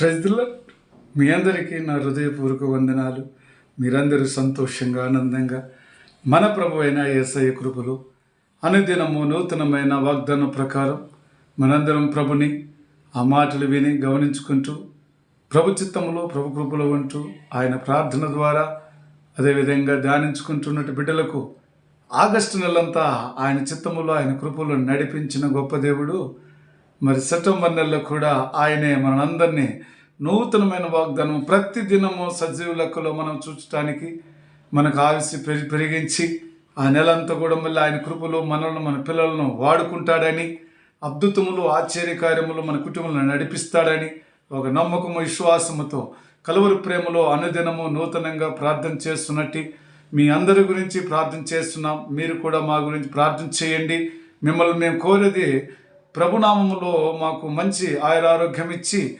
ప్రజల మీ అందరికీ నా హృదయపూర్వక వందనాలు. మీరందరూ సంతోషంగా ఆనందంగా మన ప్రభు అయిన ఏసయ్య కృపలు అనుదినము నూతనమైన వాగ్దానం ప్రకారం మనందరం ప్రభుని ఆ మాటలు విని గమనించుకుంటూ ప్రభు చిత్తంలో ప్రభు కృపలో ఉంటూ ఆయన ప్రార్థన ద్వారా అదేవిధంగా ధ్యానించుకుంటున్నట్టు బిడ్డలకు ఆగస్టు నెలంతా ఆయన చిత్తములో ఆయన కృపలో నడిపించిన గొప్ప దేవుడు మరి సెప్టెంబర్ నెలలో కూడా ఆయనే మనందరినీ నూతనమైన వాగ్దానం ప్రతి దినము సజీవ లెక్కలో మనం చూడటానికి మనకు ఆవిసి పెరి పెరిగించి ఆ నెలంతా కూడా మళ్ళీ ఆయన కృపలో మనల్ని మన పిల్లలను వాడుకుంటాడని అద్భుతములు ఆశ్చర్యకార్యములు మన కుటుంబంలో నడిపిస్తాడని ఒక నమ్మకము విశ్వాసముతో కలువరి ప్రేమలో అనుదినము నూతనంగా ప్రార్థన చేస్తున్నట్టు మీ అందరి గురించి ప్రార్థన చేస్తున్నాం. మీరు కూడా మా గురించి ప్రార్థన చేయండి. మిమ్మల్ని మేము కోరేది ప్రభునామములో మాకు మంచి ఆయురారోగ్యం ఇచ్చి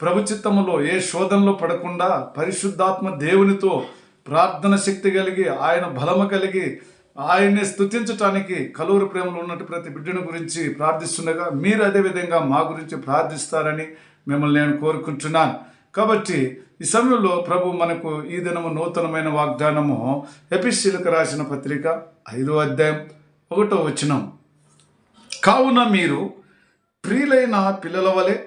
ప్రభు చిత్తములో ఏ శోధనలో పడకుండా పరిశుద్ధాత్మ దేవునితో ప్రార్థన శక్తి కలిగి ఆయన బలము కలిగి ఆయన్ని స్తుతించటానికి కలూరు ప్రేమలో ఉన్నట్టు ప్రతి బిడ్డను గురించి ప్రార్థిస్తుండగా మీరు అదే విధంగా మా గురించి ప్రార్థిస్తారని మిమ్మల్ని నేను కోరుకుంటున్నాను. కాబట్టి ఈ సమయంలో ప్రభు మనకు ఈ దినము నూతనమైన వాగ్దానము ఎపిశీలకు రాసిన పత్రిక ఐదో అధ్యాయం ఒకటో వచనం. కావున మీరు ప్రియులైన పిల్లల వలె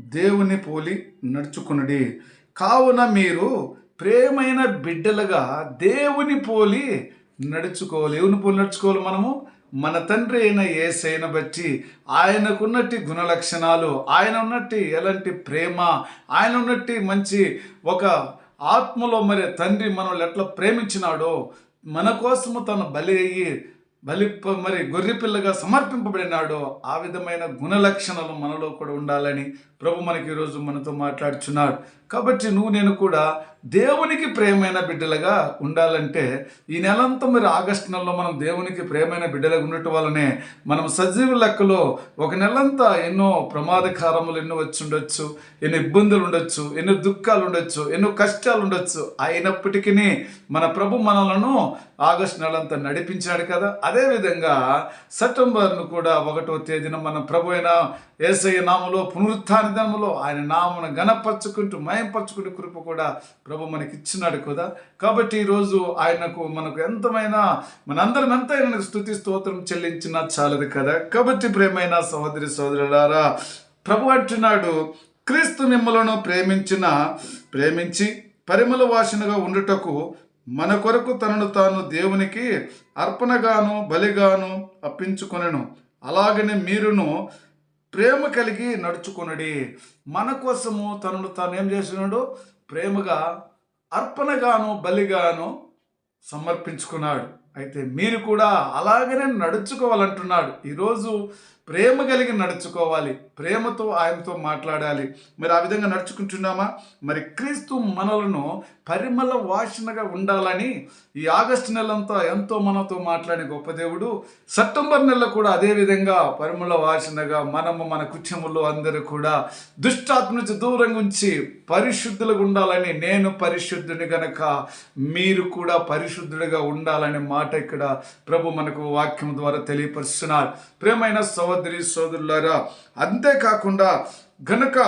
దేవుని పోలి నడుచుకునడి. కావున మీరు ప్రేమైన బిడ్డలుగా దేవుని పోలి నడుచుకోవాలి. దేవుని పోలి నడుచుకోవాలి మనము? మన తండ్రి అయిన ఏసైన బట్టి. ఆయనకున్నట్టి గుణ లక్షణాలు ఆయన ఉన్నట్టి ఎలాంటి ప్రేమ ఆయన ఉన్నట్టు మంచి ఒక ఆత్మలో మరి తండ్రి మనల్ని ఎట్లా ప్రేమించినాడో మన కోసము తను బలి అయ్యి బలి ప- మరి గొర్రెపిల్లగా సమర్పింపబడినాడో ఆ విధమైన గుణ లక్షణాలు మనలో కూడా ఉండాలని ప్రభు మనకి ఈరోజు మనతో మాట్లాడుచున్నాడు. కాబట్టి నువ్వు నేను కూడా దేవునికి ప్రేమైన బిడ్డలుగా ఉండాలంటే ఈ నెలంతా మరి ఆగస్టు నెలలో మనం దేవునికి ప్రేమైన బిడ్డలుగా ఉండటం వల్లనే మనం సజీవ లెక్కలో ఒక నెలంతా ఎన్నో ప్రమాదకారములు ఎన్నో వచ్చి ఉండొచ్చు ఎన్నో ఇబ్బందులు ఉండొచ్చు ఎన్నో దుఃఖాలు ఉండొచ్చు ఎన్నో కష్టాలు ఉండొచ్చు. అయినప్పటికీ మన ప్రభు మనలను ఆగస్టు నెలంతా నడిపించాడు కదా. అదేవిధంగా సెప్టెంబర్ను కూడా ఒకటో తేదీన మన ప్రభు అయిన ఏసయ్య నామలో పునరుత్థాన ఆయన నామను గణపరచుకుంటూ మయంపరచుకుంటూ కృప కూడా ప్రభు మనకి ఇచ్చినాడు కదా. కాబట్టి ఈరోజు ఆయనకు మనకు ఎంతమైనా మనందరం ఎంత ఆయనకు స్థుతి స్తోత్రం చెల్లించినా చాలదు కదా. కాబట్టి ప్రేమైన సహోదరి సోదరులారా ప్రభు అంటున్నాడు క్రీస్తు మిమ్మలను ప్రేమించిన ప్రేమించి పరిమళ వాసనగా ఉండుటకు మన కొరకు తనను తాను దేవునికి అర్పణగాను బలిగాను అప్పించుకొనెను. అలాగనే మీరును ప్రేమ కలిగి నడుచుకునడి. మన కోసము తనను తాను ఏం చేసినాడు? ప్రేమగా అర్పణగాను బలిగాను సమర్పించుకున్నాడు. అయితే మీరు కూడా అలాగనే నడుచుకోవాలంటున్నాడు. ఈరోజు ప్రేమ కలిగి నడుచుకోవాలి. ప్రేమతో ఆయనతో మాట్లాడాలి. మరి ఆ విధంగా నడుచుకుంటున్నామా? మరి క్రీస్తు మనలను పరిమళ వాసనగా ఉండాలని ఈ ఆగస్టు నెలంతా ఎంతో మనతో మాట్లాడే గొప్ప దేవుడు. సెప్టెంబర్ నెల కూడా అదే విధంగా పరిమళ వాసనగా మనము మన కుటుంబంలో అందరూ కూడా దుష్టాత్మ నుంచి దూరంగా ఉంచి పరిశుద్ధులుగా ఉండాలని నేను పరిశుద్ధుని గనక మీరు కూడా పరిశుద్ధుడిగా ఉండాలనే మాట ఇక్కడ ప్రభు మనకు వాక్యం ద్వారా తెలియపరుస్తున్నారు. ప్రేమైన సహోదరి సోదరులారా అంతేకాకుండా గనక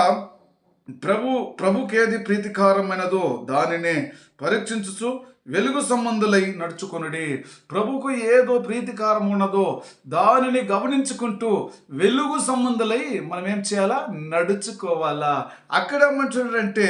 ప్రభు ప్రభుకేది ప్రీతికారమైనదో దానినే పరీక్షించుచు వెలుగు సంబంధులై నడుచుకొనుడి. ప్రభుకు ఏదో ప్రీతికారం ఉన్నదో దానిని గమనించుకుంటూ వెలుగు సంబంధులై మనం ఏం చేయాలా? నడుచుకోవాలా. అక్కడ ఏమంటున్నాడంటే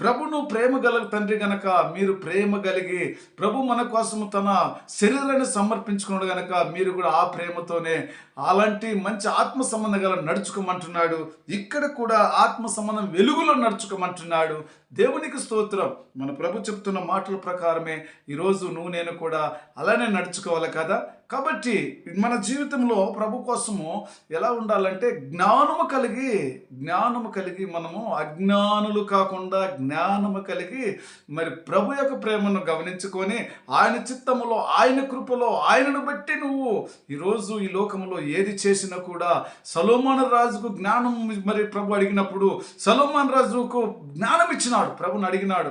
ప్రభును ప్రేమ గల తండ్రి గనక మీరు ప్రేమ కలిగి ప్రభు మన కోసం తన శరీరాన్ని సమర్పించుకున్నాడు గనక మీరు కూడా ఆ ప్రేమతోనే అలాంటి మంచి ఆత్మ సంబంధం గల నడుచుకోమంటున్నాడు. ఇక్కడ కూడా ఆత్మ సంబంధం వెలుగులో నడుచుకోమంటున్నాడు. దేవునికి స్తోత్రం. మన ప్రభు చెప్తున్న మాటల ప్రకారమే ఈరోజు నువ్వు నేను కూడా అలానే నడుచుకోవాలి కదా? కాబట్టి మన జీవితంలో ప్రభు కోసము ఎలా ఉండాలంటే జ్ఞానము కలిగి జ్ఞానము కలిగి మనము అజ్ఞానులు కాకుండా జ్ఞానము కలిగి మరి ప్రభు యొక్క ప్రేమను గమనించుకొని ఆయన చిత్తములో ఆయన కృపలో ఆయనను బట్టి నువ్వు ఈరోజు ఈ లోకంలో ఏది చేసినా కూడా సలోమాన రాజుకు జ్ఞానం మరి ప్రభు అడిగినప్పుడు సలోమాన్ రాజుకు జ్ఞానం ఇచ్చినాడు. ప్రభుని అడిగినాడు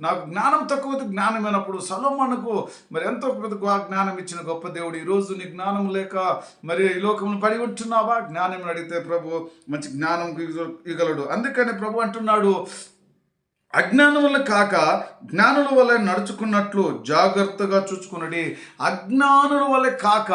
నాకు జ్ఞానం తక్కువ జ్ఞానమైనప్పుడు సలోమాన్కు మరి ఎంతో జ్ఞానం ఇచ్చిన గొప్ప దేవుడు ఈరోజు రోజు నీ జ్ఞానం లేక మరి ఈ లోకమును పడి ఉంటున్నావా? జ్ఞానం అడిగితే ప్రభు మంచి జ్ఞానం ఇగలడు. అందుకని ప్రభు అంటున్నాడు అజ్ఞానం వల్ల కాక జ్ఞానుల వల్ల నడుచుకున్నట్లు జాగ్రత్తగా చూసుకున్నది అజ్ఞానుల వల్ల కాక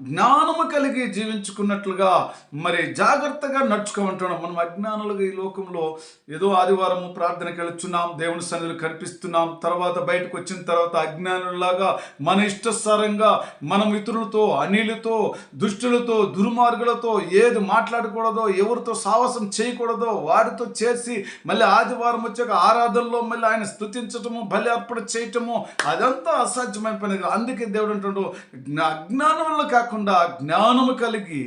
జ్ఞానము కలిగి జీవించుకున్నట్లుగా మరి జాగ్రత్తగా నడుచుకోమంటున్నాం. మనం అజ్ఞానులుగా ఈ లోకంలో ఏదో ఆదివారం ప్రార్థనకి వెళుతున్నాం దేవుని సన్నిధులు కనిపిస్తున్నాం. తర్వాత బయటకు వచ్చిన తర్వాత అజ్ఞానులాగా మన ఇష్టసారంగా మనం ఇతరులతో అనిలతో దుష్టులతో దుర్మార్గులతో ఏది మాట్లాడకూడదో ఎవరితో సాహసం చేయకూడదో వారితో చేసి మళ్ళీ ఆదివారం వచ్చాక ఆరాధనలో మళ్ళీ ఆయన స్థుతించటము బలి అర్పణ చేయటము అదంతా అసాధ్యమైన పని అందుకే దేవుడు అంటాడు జ్ఞా- అజ్ఞానం వల్ల కాకుండా జ్ఞానము కలిగి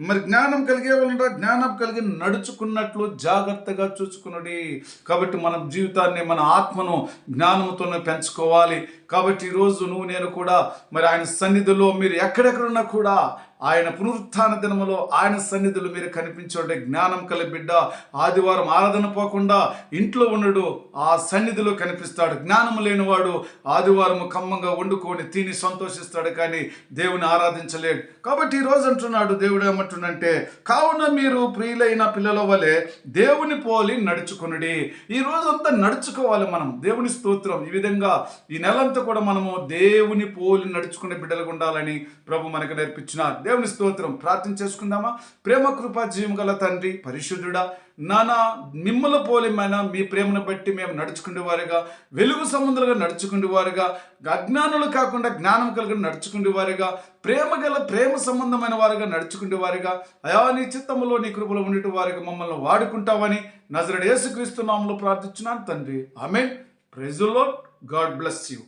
మరి జ్ఞానం కలిగే వాళ్ళ జ్ఞానం కలిగి నడుచుకున్నట్లు జాగ్రత్తగా చూసుకున్నది కాబట్టి మన జీవితాన్ని మన ఆత్మను జ్ఞానంతోనే పెంచుకోవాలి. కాబట్టి ఈరోజు నువ్వు నేను కూడా మరి ఆయన సన్నిధిలో మీరు ఎక్కడెక్కడున్నా కూడా ఆయన పునరుత్థాన దినములో ఆయన సన్నిధులు మీరు కనిపించండి జ్ఞానం కల బిడ్డ. ఆదివారం ఆరాధన పోకుండా ఇంట్లో ఉండడు ఆ సన్నిధిలో కనిపిస్తాడు. జ్ఞానము లేనివాడు ఆదివారం కమ్మంగా వండుకొని తిని సంతోషిస్తాడు కానీ దేవుని ఆరాధించలేడు. కాబట్టి ఈ రోజు అంటున్నాడు దేవుడు ఏమంటుండంటే కావున మీరు ప్రియులైన పిల్లల వలె దేవుని పోలి నడుచుకునుడి. ఈ రోజంతా నడుచుకోవాలి మనం దేవుని స్తోత్రం. ఈ విధంగా ఈ నెలంతా కూడా మనము దేవుని పోలి నడుచుకునే బిడ్డలుగా ఉండాలని ప్రభు మనకు నేర్పించినారు దేవుని స్తోత్రం. ప్రార్థన చేసుకుందామా? ప్రేమ కృపా జీవం గల తండ్రి పరిశుద్ధుడా నానా మిమ్మల పోలేమైన మీ ప్రేమను బట్టి మేము నడుచుకునే వారుగా వెలుగు సంబంధాలుగా నడుచుకునే వారుగా అజ్ఞానులు కాకుండా జ్ఞానం కలిగి నడుచుకునే వారుగా ప్రేమ గల ప్రేమ సంబంధమైన వారుగా నడుచుకునే వారుగా అయా నీ చిత్తంలో నీ కృపలో ఉండేటి వారిగా మమ్మల్ని వాడుకుంటావని నజరడు యేసుక్రీస్తు నామంలో ప్రార్థించున్నాను తండ్రి. ఐ మీన్లో గాడ్ బ్లెస్ యూ.